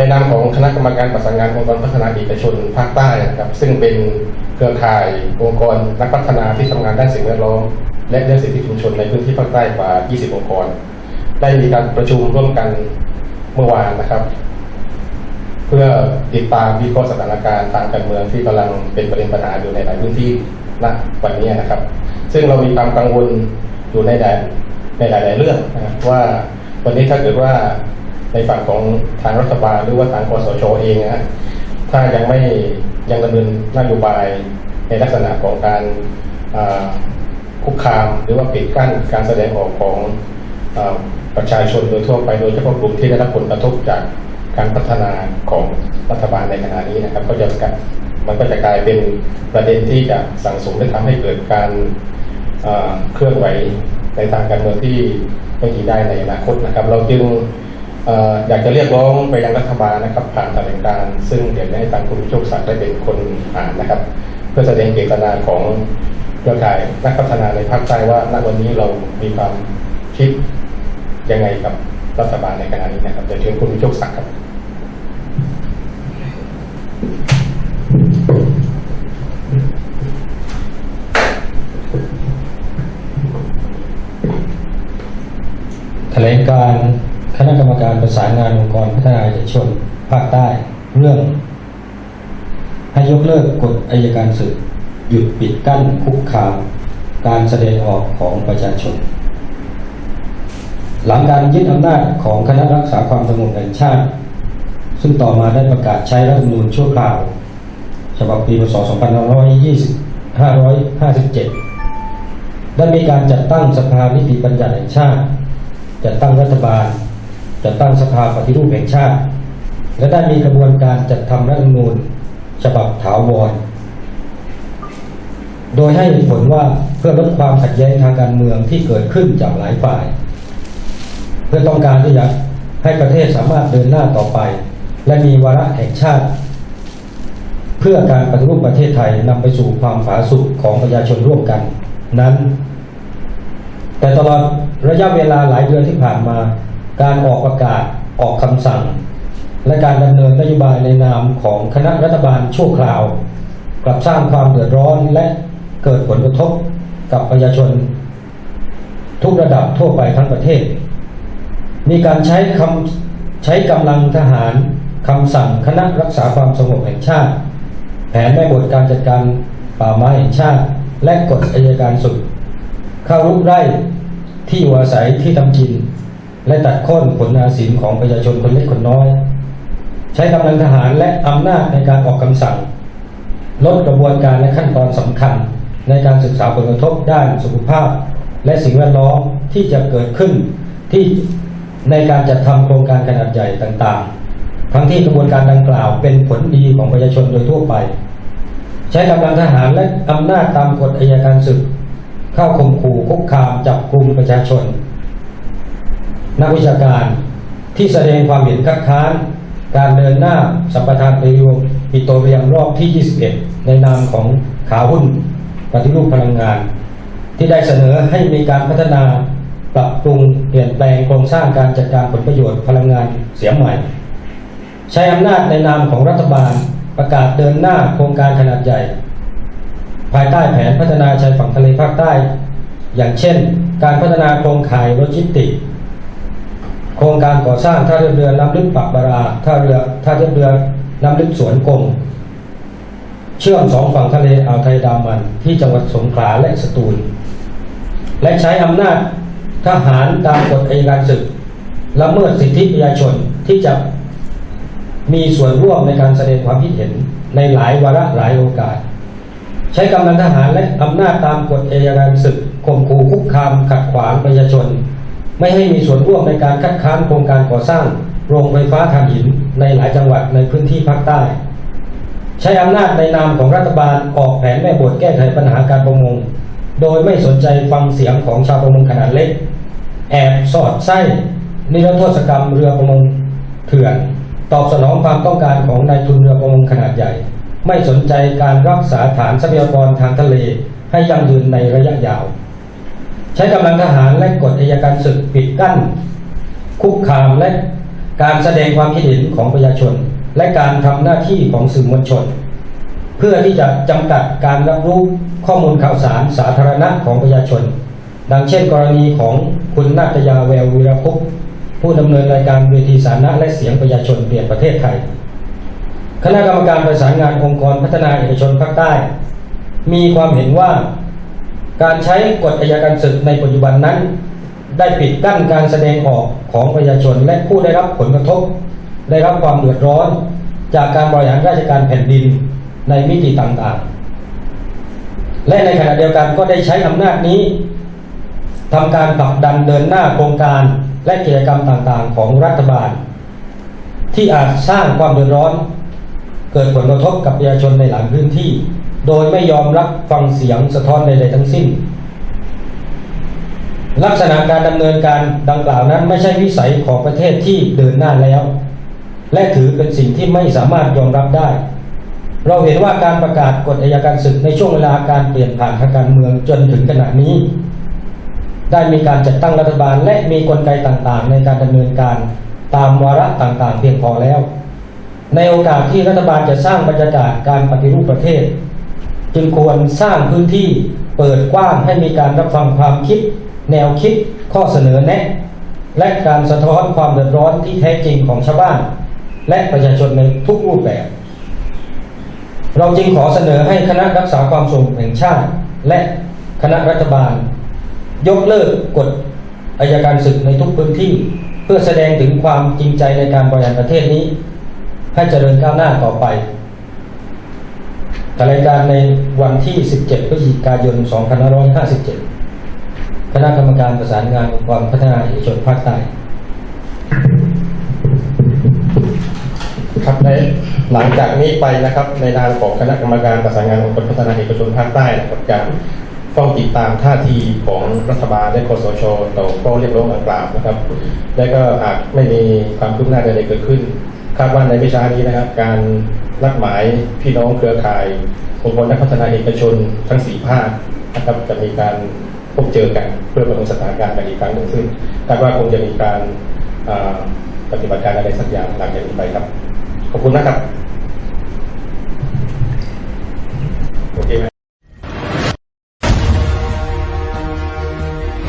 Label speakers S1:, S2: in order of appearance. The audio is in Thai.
S1: ในนามของคณะกรรมการประสานงานองค์กรพัฒนาเอกชนภาคใต้นะครับซึ่งเป็นเครือข่ายองค์กรนักพัฒนาที่ทำงานด้านสิ่งแวดล้อม และเรื่องสิทธิชุมชนในพื้นที่ภาคใต้กว่า 20 องค์กร ได้มีการประชุมร่วมกันเมื่อวานนะครับ เพื่อติดตามวิเคราะห์สถานการณ์ทางการเมืองที่กำลังเป็นประเด็นปัญหาอยู่ในหลายพื้นที่ณวันนี้นะครับ ซึ่งเรามีความกังวลอยู่ในหลายในหลาย ๆ เรื่องนะว่าวันนี้ถ้าเกิดว่า ในฝั่งของทางรัฐบาลหรือว่าทางคอสชเองนะฮะถ้ายังไม่ยังดำเนินนโยบายในลักษณะของการคุกคามหรือว่าปิดกั้นการแสดงออกของอประชาชนโดยทั่วไปโดยเฉพาะกลุ่มที่ได้รับผลกระทบจากการพัฒนาของรัฐบาลในขณะนี้นะครับ ก็จะกมันก็จะกลายเป็นประเด็นที่จะสั่งสมและทำให้เกิดการเคลื่อนไหวในทางการเมืองที่ไม่ดีได้ในอนาคตนะครับ เราจึง อยากจะเรียกร้องไปยังรัฐบาลนะครับ ผ่านแถลงการ์ซึ่งเดี๋ยวจะให้ทางคุณโชคศักดิ์ได้เป็นคนอ่านนะครับ เพื่อแสดงเจตนาของเครือข่ายนักพัฒนาในภาคใต้ว่าณวันนี้เรามีความคิดยังไงกับรัฐบาลในขณะนี้นะครับเดี๋ยวเชิญคุณโชคศักดิ์ครับ
S2: แถลงการ คณะกรรมการประสานงานองค์กรพัฒนาเอกชนภาคใต้ เรื่อง ให้ยกเลิกกฎอายการศึก หยุดปิดกั้นคุกคาม การแสดงออกของประชาชน หลังการยึดอำนาจของคณะรักษาความสงบแห่งชาติ ซึ่งต่อมาได้ประกาศใช้รัฐธรรมนูญชั่วคราวฉบับปีพศ 2557 ได้มีการจัดตั้งสภานิติบัญญัติแห่งชาติ จัดตั้งรัฐบาล จัดตั้งสภาปฏิรูปแห่งชาติ และได้มีกระบวนการจัดทำรัฐธรรมนูญฉบับถาวร โดยให้เหตุผลว่าเพื่อลดความขัดแย้งทางการเมืองที่เกิดขึ้นจากหลายฝ่าย เพื่อต้องการที่จะให้ประเทศสามารถเดินหน้าต่อไป และมีวาระแห่งชาติ เพื่อการปฏิรูปประเทศไทยนำไปสู่ความผาสุกของประชาชนร่วมกัน นั้น แต่ตลอดระยะเวลาหลายเดือนที่ผ่านมา การออกประกาศออกคำสั่ง และการดำเนินนโยบายในนามของคณะรัฐบาลชั่วคราว กลับสร้างความเดือดร้อนและเกิดผลกระทบกับประชาชน ทุกระดับทั่วไปทั้งประเทศ มีการใช้คำใช้กำลังทหารคำสั่งคณะรักษาความสงบแห่งชาติ แผนแม่บทการจัดการป่าไม้แห่งชาติ และกฎอายการสุดเข้ารุกไร่ที่อยู่อาศัยที่ทำกิน และตัดค่นผลนาสินของประชาชนคนเล็กคนน้อย ใช้กำลังทหารและอำนาจในการออกคำสั่ง ลดกระบวนการและขั้นตอนสำคัญ ในการศึกษาผลกระทบด้านสุขภาพ และสิ่งแวดล้อมที่จะเกิดขึ้นที่ในการจัดทำโครงการขนาดใหญ่ต่างๆ ทั้งที่กระบวนการดังกล่าวเป็นผลดีของประชาชนโดยทั่วไป ใช้กำลังทหารและอำนาจตามกฎอัยการศึก เข้าข่มขู่คุกคามจับกลุ่มประชาชน นักวิชาการที่แสดงความเห็นคัดค้าน การเดินหน้าสัมปทานปฏิรูปปิโตรเลียมรอบที่ 21 ในนามของขาหุ้นปฏิรูปพลังงาน ที่ได้เสนอให้มีการพัฒนาปรับปรุงเปลี่ยนแปลงโครงสร้างการจัดการผลประโยชน์พลังงานเสียใหม่ ใช้อำนาจในนามของรัฐบาลประกาศเดินหน้าโครงการขนาดใหญ่ ภายใต้แผนพัฒนาชายฝั่งทะเลภาคใต้ อย่างเช่น การพัฒนาโครงข่ายโลจิสติกส์ โครงการก่อสร้างท่าเรือเรือน้ำลึกปักบาราท่าเรือท่าเรือเรือน้ำลึกสวนกงเชื่อมสองฝั่งทะเลอ่าวไทยดามันที่จังหวัดสงขลาและสตูล และใช้อำนาจทหารตามกฎอัยการศึกละเมิดสิทธิประชาชนที่จะมีส่วนร่วมในการแสดงความคิดเห็นในหลายวาระหลายโอกาส ใช้กำลังทหารและอำนาจตามกฎอัยการศึกข่มขู่คุกคามขัดขวางประชาชน ไม่ให้มีส่วนร่วมในการคัดค้านโครงการก่อสร้างโรงไฟฟ้าถ่านหินในหลายจังหวัดในพื้นที่ภาคใต้ ใช้อำนาจในนามของรัฐบาลออกแผนแม่บทแก้ไขปัญหาการประมง โดยไม่สนใจฟังเสียงของชาวประมงขนาดเล็ก แอบสอดไส้นิรโทษกรรมเรือประมงเถื่อน ตอบสนองความต้องการของนายทุนเรือประมงขนาดใหญ่ ไม่สนใจการรักษาฐานทรัพยากรทางทะเลให้ยั่งยืนในระยะยาว ใช้กำลังทหารและกฎอัยการศึกปิดกั้น คุกคามและการแสดงความคิดเห็นของประชาชน และการทำหน้าที่ของสื่อมวลชน เพื่อที่จะจำกัดการรับรู้ข้อมูลข่าวสารสาธารณะของประชาชน ดังเช่นกรณีของคุณนาตยาแวววีรพุกผู้ดำเนินรายการเวทีสาธารณะและเสียงประชาชนเปลี่ยนประเทศไทย คณะกรรมการประสานงานองค์กรพัฒนาเอกชนภาคใต้ มีความเห็นว่า การใช้กฎอัยการศึกในปัจจุบันนั้น ได้ปิดกั้นการแสดงออกของประชาชนและผู้ได้รับผลกระทบ ได้รับความเดือดร้อน จากการบริหารราชการแผ่นดินในมิติต่างๆ และในขณะเดียวกันก็ได้ใช้อำนาจนี้ทำการผลักดันเดินหน้าโครงการและกิจกรรมต่างๆ ของรัฐบาล ที่อาจสร้างความเดือดร้อน เกิดผลกระทบกับประชาชนในหลายพื้นที่ โดยไม่ยอมรับฟังเสียงสะท้อนใดๆทั้งสิ้น ลักษณะการดำเนินการดังกล่าวนั้นไม่ใช่วิสัยของประเทศที่เดินหน้าแล้ว และถือเป็นสิ่งที่ไม่สามารถยอมรับได้ เราเห็นว่าการประกาศกฎอัยการศึกในช่วงเวลาการเปลี่ยนผ่านทางการเมืองจนถึงขณะนี้ ได้มีการจัดตั้งรัฐบาลและมีกลไกต่างๆ ในการดำเนินการตามวาระต่างๆ เพียงพอแล้ว ในโอกาสที่รัฐบาลจะสร้างบรรยากาศการปฏิรูปประเทศ จึงควรสร้างพื้นที่เปิดกว้างให้มีการรับฟังความคิด แนวคิดข้อเสนอแนะ และการสะท้อนความเดือดร้อนที่แท้จริงของชาวบ้าน และประชาชนในทุกรูปแบบ เราจึงขอเสนอให้คณะรักษาความสงบแห่งชาติ และคณะรัฐบาล ยกเลิกกฎอายการศึกในทุกพื้นที่ เพื่อแสดงถึงความจริงใจในการบริหารประเทศนี้ ให้เจริญก้าวหน้าต่อไป รายการในวันที่ 17 พฤศจิกายน 2557 คณะกรรมการประสานงานองค์กรพัฒนาเอกชนภาคใต้
S1: ครับในหลังจากนี้ไปนะครับในนามของคณะกรรมการประสานงานองค์กรพัฒนาเอกชนภาคใต้นะครับจะเฝ้าติดตามท่าทีของรัฐบาลและคสชต่อข้อเรียกร้องดังกล่าวนะครับ และก็หากไม่มีความคืบหน้าใดๆเกิดขึ้นคาดว่าในไม่ช้านี้นะครับ การ นักหมายพี่น้องเครือข่ายองค์กรนักพัฒนาเอกชนทั้งสี่ภาคนะครับจะมีการพบเจอกันเพื่อประเมินสถานการณ์กันอีกครั้งหนึ่งซึ่งคาดว่าคงจะมีการปฏิบัติการอะไรสักอย่างหลังจากนี้ไปครับ ขอบคุณนะครับโอเคไหม